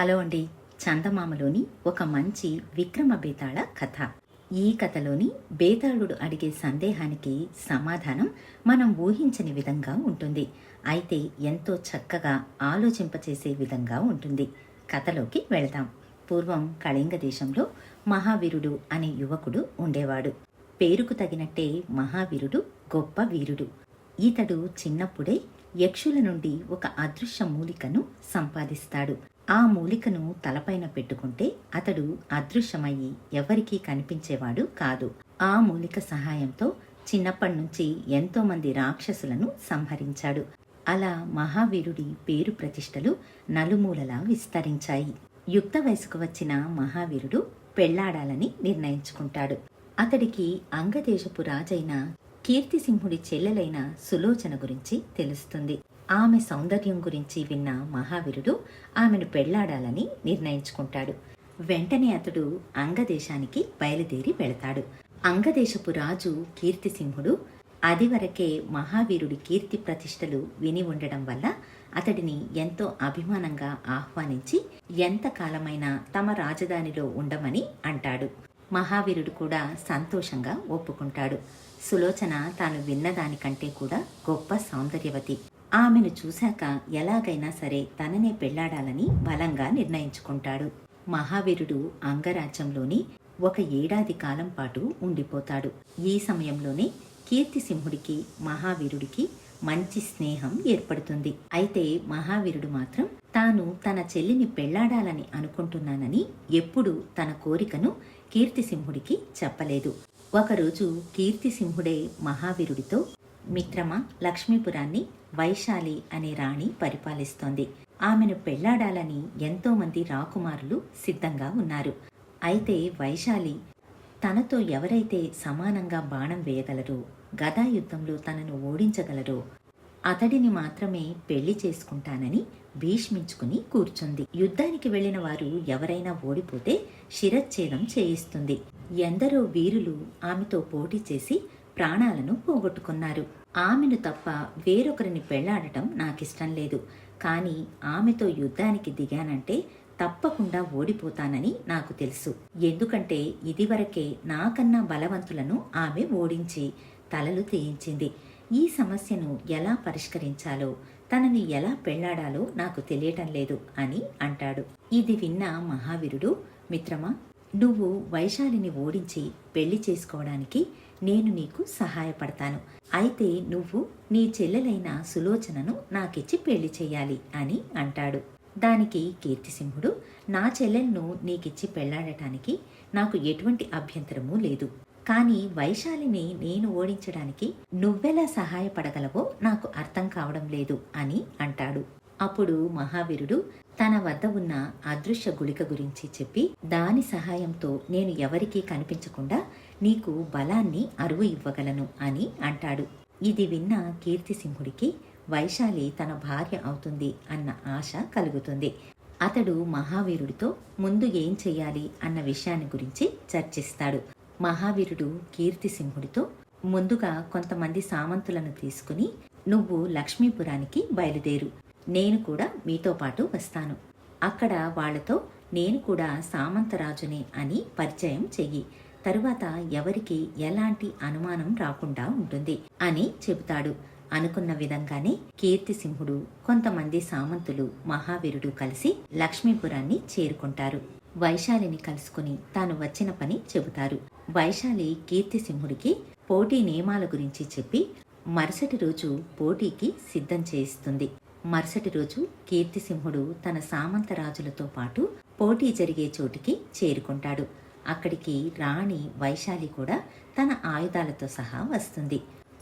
Hello అండి. చందమామలోని ఒక మంచి విక్రమ బేతాళ కథ. ఈ కథలోని బేతాళుడు అడిగే సందేహానికి సమాధానం మనం ఊహించని విధంగా ఉంటుంది. అయితే ఎంతో చక్కగా ఆలోచింపచేసే విధంగా ఉంటుంది. కథలోకి వెళదాం. పూర్వం కళింగ దేశంలో మహావీరుడు అనే యువకుడు ఉండేవాడు. పేరుకు తగినట్టే మహావీరుడు గొప్ప వీరుడు. ఇతడు చిన్నప్పుడే యక్షుల నుండి ఒక అదృశ్య మూలికను సంపాదిస్తాడు. ఆ మూలికను తలపైన పెట్టుకుంటే అతడు అదృశ్యమయ్యి ఎవరికీ కనిపించేవాడు కాదు. ఆ మూలిక సహాయంతో చిన్నప్పటి నుంచి ఎంతో మంది రాక్షసులను సంహరించాడు. అలా మహావీరుడి పేరు ప్రతిష్టలు నలుమూలలా విస్తరించాయి. యుక్త వయసుకు వచ్చిన మహావీరుడు పెళ్ళాడాలని నిర్ణయించుకుంటాడు. అతడికి అంగదేశపు రాజైన కీర్తిసింహుడి చెల్లెలైన సులోచన గురించి తెలుస్తుంది. ఆమె సౌందర్యం గురించి విన్న మహావీరుడు ఆమెను పెళ్ళాడాలని నిర్ణయించుకుంటాడు. వెంటనే అతడు అంగదేశానికి బయలుదేరి వెళతాడు. అంగదేశపు రాజు కీర్తిసింహుడు అది వరకే మహావీరుడి కీర్తి ప్రతిష్టలు విని ఉండడం వల్ల అతడిని ఎంతో అభిమానంగా ఆహ్వానించి ఎంతకాలమైనా తమ రాజధానిలో ఉండమని అంటాడు. మహావీరుడు కూడా సంతోషంగా ఒప్పుకుంటాడు. సులోచన తాను విన్నదానికంటే కూడా గొప్ప సౌందర్యవతి. ఆమెను చూశాక ఎలాగైనా సరే తననే పెళ్ళాడాలని బలంగా నిర్ణయించుకుంటాడు. మహావీరుడు అంగరాజ్యంలోని ఒక ఏడాది కాలం పాటు ఉండిపోతాడు. ఈ సమయంలోనే కీర్తిసింహుడికి మహావీరుడికి మంచి స్నేహం ఏర్పడుతుంది. అయితే మహావీరుడు మాత్రం తాను తన చెల్లిని పెళ్ళాడాలని అనుకుంటున్నానని ఎప్పుడు తన కోరికను కీర్తిసింహుడికి చెప్పలేదు. ఒకరోజు కీర్తిసింహుడే మహావీరుడితో మిత్రమా లక్ష్మీపురాన్ని వైశాలి అనే రాణి పరిపాలిస్తోంది. ఆమెను పెళ్ళాడాలని ఎంతోమంది రాకుమారులు సిద్ధంగా ఉన్నారు. అయితే వైశాలి తనతో ఎవరైతే సమానంగా బాణం వేయగలరో గదా యుద్ధంలో తనను ఓడించగలరో అతడిని మాత్రమే పెళ్ళి చేసుకుంటానని భీష్మించుకుని కూర్చుంది. యుద్ధానికి వెళ్ళిన వారు ఎవరైనా ఓడిపోతే శిరచ్ఛేదం చేయిస్తుంది. ఎందరో వీరులు ఆమెతో పోటీ చేసి ప్రాణాలను పోగొట్టుకున్నారు. ఆమెను తప్ప వేరొకరిని పెళ్ళాడటం నాకిష్టం లేదు. కానీ ఆమెతో యుద్ధానికి దిగానంటే తప్పకుండా ఓడిపోతానని నాకు తెలుసు. ఎందుకంటే ఇదివరకే నాకన్నా బలవంతులను ఆమె ఓడించి తలలు తీయించింది. ఈ సమస్యను ఎలా పరిష్కరించాలో తనని ఎలా పెళ్ళాడాలో నాకు తెలియటం లేదు అని అంటాడు. ఇది విన్న మహావీరుడు మిత్రమా? నువ్వు వైశాలిని ఓడించి పెళ్ళి చేసుకోవడానికి నేను నీకు సహాయపడతాను. అయితే నువ్వు నీ చెల్లెలైన సులోచనను నాకిచ్చి పెళ్ళి చేయాలి అని అంటాడు. దానికి కీర్తిసింహుడు నా చెల్లెలను నీకిచ్చి పెళ్ళాడటానికి నాకు ఎటువంటి అభ్యంతరమూ లేదు. కానీ వైశాలిని నేను ఓడించడానికి నువ్వెలా సహాయపడగలవో నాకు అర్థం కావడం లేదు అని అంటాడు. అప్పుడు మహావీరుడు తన వద్ద ఉన్న అదృశ్య గుళిక గురించి చెప్పి దాని సహాయంతో నేను ఎవరికీ కనిపించకుండా నీకు బలాన్ని అరువు ఇవ్వగలను అని అంటాడు. ఇది విన్న కీర్తిసింహుడికి వైశాలి తన భార్య అవుతుంది అన్న ఆశ కలుగుతుంది. అతడు మహావీరుడితో ముందు ఏం చెయ్యాలి అన్న విషయాన్ని గురించి చర్చిస్తాడు. మహావీరుడు కీర్తిసింహుడితో ముందుగా కొంతమంది సామంతులను తీసుకుని నువ్వు లక్ష్మీపురానికి బయలుదేరు. నేను కూడా మీతో పాటు వస్తాను. అక్కడ వాళ్ళతో నేను కూడా సామంతరాజునే అని పరిచయం చెయ్యి. తరువాత ఎవరికి ఎలాంటి అనుమానం రాకుండా ఉంటుంది అని చెబుతాడు. అనుకున్న విధంగానే కీర్తిసింహుడు కొంతమంది సామంతులు మహావీరుడు కలిసి లక్ష్మీపురాన్ని చేరుకుంటారు. వైశాలిని కలుసుకుని తాను వచ్చిన పని చెబుతారు. వైశాలి కీర్తిసింహుడికి పోటీ నియమాల గురించి చెప్పి మరుసటి రోజు పోటీకి సిద్ధం చేయిస్తుంది. మరుసటి రోజు కీర్తిసింహుడు తన సామంత రాజులతో పాటు పోటీ జరిగే చోటికి చేరుకుంటాడు. అక్కడికి రాణి వైశాలి కూడా తన ఆయుధాలతో సహా వస్తుంది.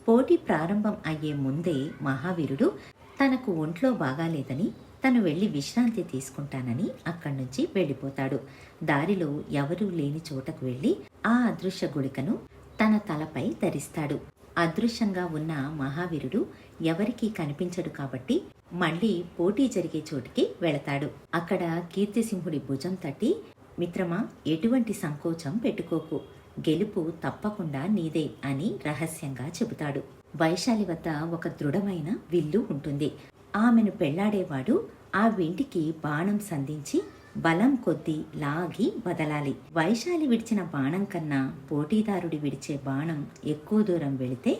పోటీ ప్రారంభం అయ్యే ముందే మహావీరుడు తనకు ఒంట్లో బాగాలేదని తను వెళ్ళి విశ్రాంతి తీసుకుంటానని అక్కడి నుంచి వెళ్ళిపోతాడు. దారిలో ఎవరూ లేని చోటకు వెళ్ళి ఆ అదృశ్య గుళికను తన తలపై ధరిస్తాడు. అదృశ్యంగా ఉన్న మహావీరుడు ఎవరికీ కనిపించడు కాబట్టి మళ్ళీ పోటీ జరిగే చోటికి వెళతాడు. అక్కడ కీర్తిసింహుడి భుజం తట్టి మిత్రమా ఎటువంటి సంకోచం పెట్టుకోకు. గెలుపు తప్పకుండా నీదే అని రహస్యంగా చెబుతాడు. వైశాలి వద్ద ఒక దృఢమైన విల్లు ఉంటుంది. ఆమెను పెళ్ళాడేవాడు ఆ వింటికి బాణం సంధించి బలం కొద్దీ లాగి వదలాలి. వైశాలి విడిచిన బాణం కన్నా పోటీదారుడి విడిచే బాణం ఎక్కువ దూరం వెళితే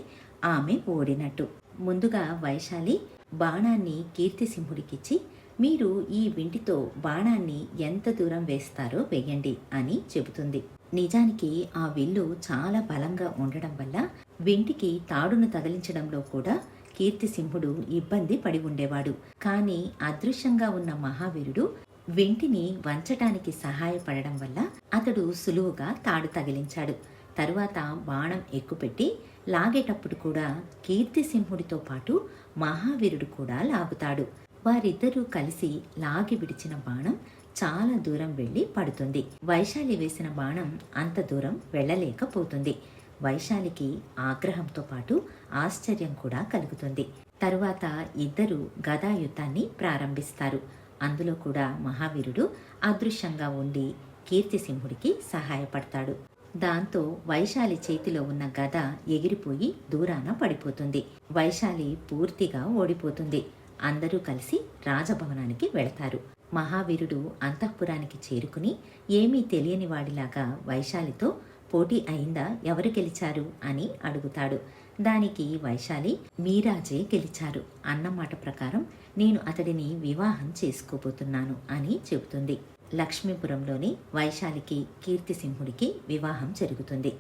ఆమె ఓడినట్టు. ముందుగా వైశాలి బాణాన్ని కీర్తిసింహుడికిచ్చి మీరు ఈ వింటితో బాణాన్ని ఎంత దూరం వేస్తారో వేయండి అని చెబుతుంది. నిజానికి ఆ విల్లు చాలా బలంగా ఉండడం వల్ల వింటికి తాడును తగిలించడంలో కూడా కీర్తిసింహుడు ఇబ్బంది పడి ఉండేవాడు. కానీ అదృశ్యంగా ఉన్న మహావీరుడు వెంటిని వంచటానికి సహాయపడడం వల్ల అతడు సులువుగా తాడు తగిలించాడు. తరువాత బాణం ఎక్కుపెట్టి లాగేటప్పుడు కూడా కీర్తిసింహుడితో పాటు మహావీరుడు కూడా లాగుతాడు. వారిద్దరూ కలిసి లాగి విడిచిన బాణం చాలా దూరం వెళ్ళి పడుతుంది. వైశాలి వేసిన బాణం అంత దూరం వెళ్ళలేకపోతుంది. వైశాలికి ఆగ్రహంతో పాటు ఆశ్చర్యం కూడా కలుగుతుంది. తరువాత ఇద్దరు గదాయుద్ధాన్ని ప్రారంభిస్తారు. అందులో కూడా మహావీరుడు అదృశ్యంగా ఉండి కీర్తిసింహుడికి సహాయపడతాడు. దాంతో వైశాలి చేతిలో ఉన్న గద ఎగిరిపోయి దూరాన పడిపోతుంది. వైశాలి పూర్తిగా ఓడిపోతుంది. అందరూ కలిసి రాజభవనానికి వెళతారు. మహావీరుడు అంతఃపురానికి చేరుకుని ఏమీ తెలియని వాడిలాగా వైశాలితో పోటీ అయిందా? ఎవరు గెలిచారు? అని అడుగుతాడు. దానికి వైశాలి మీరాజే గెలిచారు అన్నమాట ప్రకారం నేను అతడిని వివాహం చేసుకోబోతున్నాను అని చెబుతుంది. లక్ష్మీపురంలోని వైశాలికి కీర్తిసింహుడికి వివాహం జరుగుతుంది.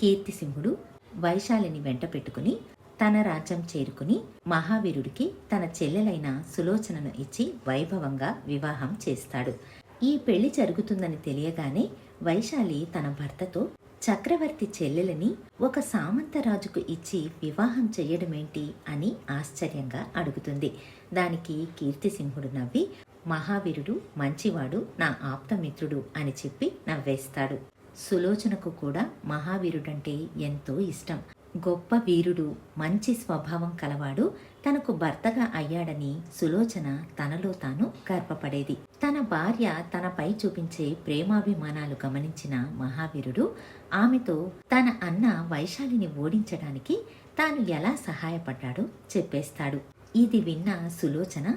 కీర్తిసింహుడు వైశాలిని వెంట పెట్టుకుని తన రాజ్యం చేరుకుని మహావీరుడికి తన చెల్లెలైన సులోచనను ఇచ్చి వైభవంగా వివాహం చేస్తాడు. ఈ పెళ్ళి జరుగుతుందని తెలియగానే వైశాలి తన భర్తతో చక్రవర్తి చెల్లెలని ఒక సామంతరాజుకు ఇచ్చి వివాహం చెయ్యడమేంటి అని ఆశ్చర్యంగా అడుగుతుంది. దానికి కీర్తిసింహుడు నవ్వి మహావీరుడు మంచివాడు నా ఆప్తమిత్రుడు అని చెప్పి నవ్వేస్తాడు. సులోచనకు కూడా మహావీరుడంటే ఎంతో ఇష్టం. గొప్ప వీరుడు మంచి స్వభావం కలవాడు తనకు భర్తగా అయ్యాడని సులోచన తనలో తాను గర్వపడేది. తన భార్య తనపై చూపించే ప్రేమాభిమానాలు గమనించిన మహావీరుడు ఆమెతో తన అన్న వైశాలిని ఓడించడానికి తాను ఎలా సహాయపడ్డాడో చెప్పేస్తాడు. ఇది విన్న సులోచన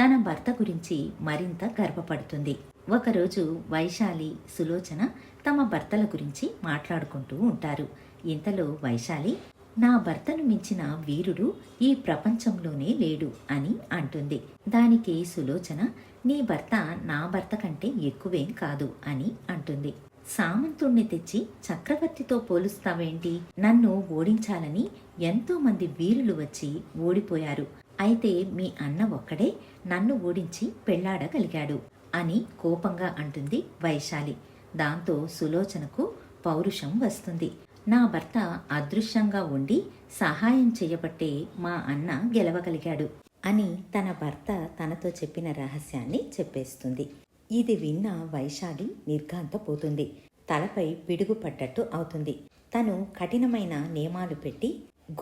తన భర్త గురించి మరింత గర్వపడుతుంది. ఒకరోజు వైశాలి సులోచన తమ భర్తల గురించి మాట్లాడుకుంటూ ఉంటారు. ఇంతలో వైశాలి నా భర్తను మించిన వీరుడు ఈ ప్రపంచంలోనే లేడు అని అంటుంది. దానికి సులోచన నీ భర్త నా భర్త కంటే ఎక్కువేం కాదు అని అంటుంది. సామంతుణ్ణి తెచ్చి చక్రవర్తితో పోలుస్తావేంటి? నన్ను ఓడించాలని ఎంతో మంది వీరులు వచ్చి ఓడిపోయారు. అయితే మీ అన్న ఒక్కడే నన్ను ఓడించి పెళ్ళాడగలిగాడు అని కోపంగా అంటుంది వైశాలి. దాంతో సులోచనకు పౌరుషం వస్తుంది. నా భర్త అదృశ్యంగా ఉండి సహాయం చేయబట్టే మా అన్న గెలవగలిగాడు అని తన భర్త తనతో చెప్పిన రహస్యాన్ని చెప్పేస్తుంది. ఇది విన్న వైశాలి నిర్ఘాంతపోతుంది. తలపై పిడుగుపడ్డట్టు అవుతుంది. తను కఠినమైన నియమాలు పెట్టి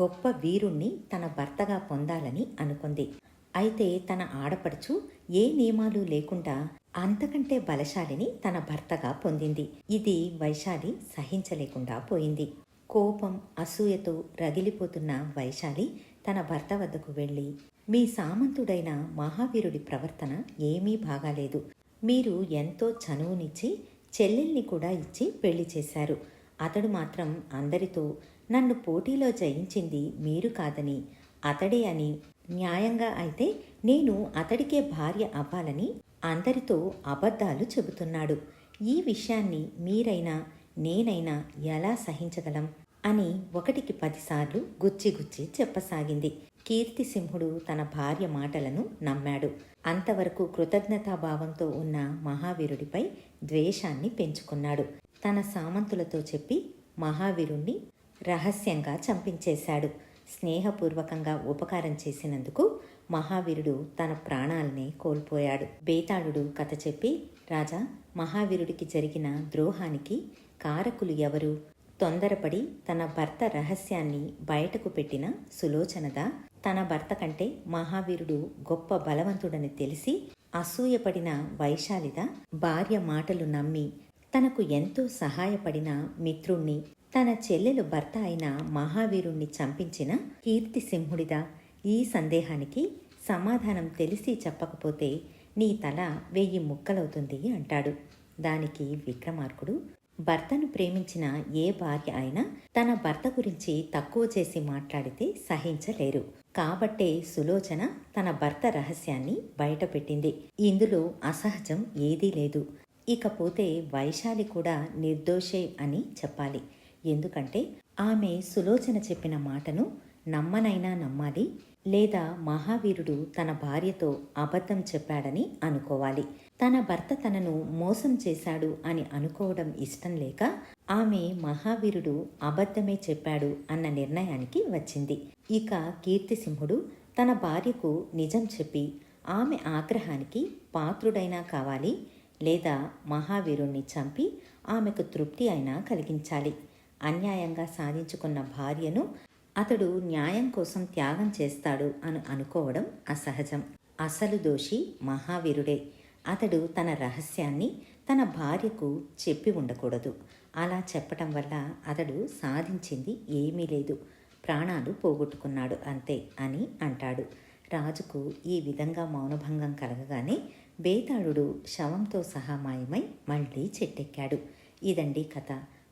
గొప్ప వీరుణ్ణి తన భర్తగా పొందాలని అనుకుంది. అయితే తన ఆడపడుచు ఏ నియమాలు లేకుండా అంతకంటే బలశాలిని తన భర్తగా పొందింది. ఇది వైశాలి సహించలేకుండా పోయింది. కోపం అసూయతో రగిలిపోతున్న వైశాలి తన భర్త వద్దకు వెళ్ళి మీ సామంతుడైన మహావీరుడి ప్రవర్తన ఏమీ బాగాలేదు. మీరు ఎంతో చనువునిచ్చి చెల్లెల్ని కూడా ఇచ్చి పెళ్ళి చేశారు. అతడు మాత్రం అందరితో నన్ను పోటీలో జయించింది మీరు కాదని అతడే అని న్యాయంగా అయితే నేను అతడికే భార్య అవ్వాలని అందరితో అబద్ధాలు చెబుతున్నాడు. ఈ విషయాన్ని మీరైనా నేనైనా ఎలా సహించగలం? అని ఒకటికి పదిసార్లు గుచ్చి గుచ్చి చెప్పసాగింది. కీర్తిసింహుడు తన భార్య మాటలను నమ్మాడు. అంతవరకు కృతజ్ఞతాభావంతో ఉన్న మహావీరుడిపై ద్వేషాన్ని పెంచుకున్నాడు. తన సామంతులతో చెప్పి మహావీరుణ్ణి రహస్యంగా చంపించేశాడు. స్నేహపూర్వకంగా ఉపకారం చేసినందుకు మహావీరుడు తన ప్రాణాల్ని కోల్పోయాడు. బేతాళుడు కథ చెప్పి రాజా మహావీరుడికి జరిగిన ద్రోహానికి కారకులు ఎవరు? తొందరపడి తన భర్త రహస్యాన్ని బయటకు పెట్టిన సులోచనదా? తన భర్త కంటే మహావీరుడు గొప్ప బలవంతుడని తెలిసి అసూయపడిన వైశాలిదా భార్య మాటలు నమ్మి తనకు ఎంతో సహాయపడిన మిత్రుణ్ణి తన చెల్లెలు భర్త అయిన మహావీరుణ్ణి చంపించిన కీర్తి సింహుడిదా? ఈ సందేహానికి సమాధానం తెలిసి చెప్పకపోతే నీ తల వెయ్యి ముక్కలవుతుంది అంటాడు. దానికి విక్రమార్కుడు భర్తను ప్రేమించిన ఏ భార్య అయినా తన భర్త గురించి తక్కువ చేసి మాట్లాడితే సహించలేరు. కాబట్టే సులోచన తన భర్త రహస్యాన్ని బయటపెట్టింది. ఇందులో అసహజం ఏదీ లేదు. ఇకపోతే వైశాలి కూడా నిర్దోషే అని చెప్పాలి. ఎందుకంటే ఆమె సులోచన చెప్పిన మాటను నమ్మనైనా నమ్మాలి లేదా మహావీరుడు తన భార్యతో అబద్ధం చెప్పాడని అనుకోవాలి. తన భర్త తనను మోసం చేశాడు అని అనుకోవడం ఇష్టం లేక ఆమె మహావీరుడు అబద్ధమే చెప్పాడు అన్న నిర్ణయానికి వచ్చింది. ఇక కీర్తిసింహుడు తన భార్యకు నిజం చెప్పి ఆమె ఆగ్రహానికి పాత్రుడైనా కావాలి లేదా మహావీరుణ్ణి చంపి ఆమెకు తృప్తి అయినా కలిగించాలి. అన్యాయంగా సాధించుకున్న భార్యను అతడు న్యాయం కోసం త్యాగం చేస్తాడు అని అనుకోవడం అసహజం. అసలు దోషి మహావీరుడే. అతడు తన రహస్యాన్ని తన భార్యకు చెప్పి ఉండకూడదు. అలా చెప్పటం వల్ల అతడు సాధించింది ఏమీ లేదు. ప్రాణాలు పోగొట్టుకున్నాడు అంతే అని అంటాడు. రాజుకు ఈ విధంగా మౌనభంగం కలగగానే బేతాళుడు శవంతో సహా మాయమై మళ్ళీ చెట్టెక్కాడు. ఇదండి కథ.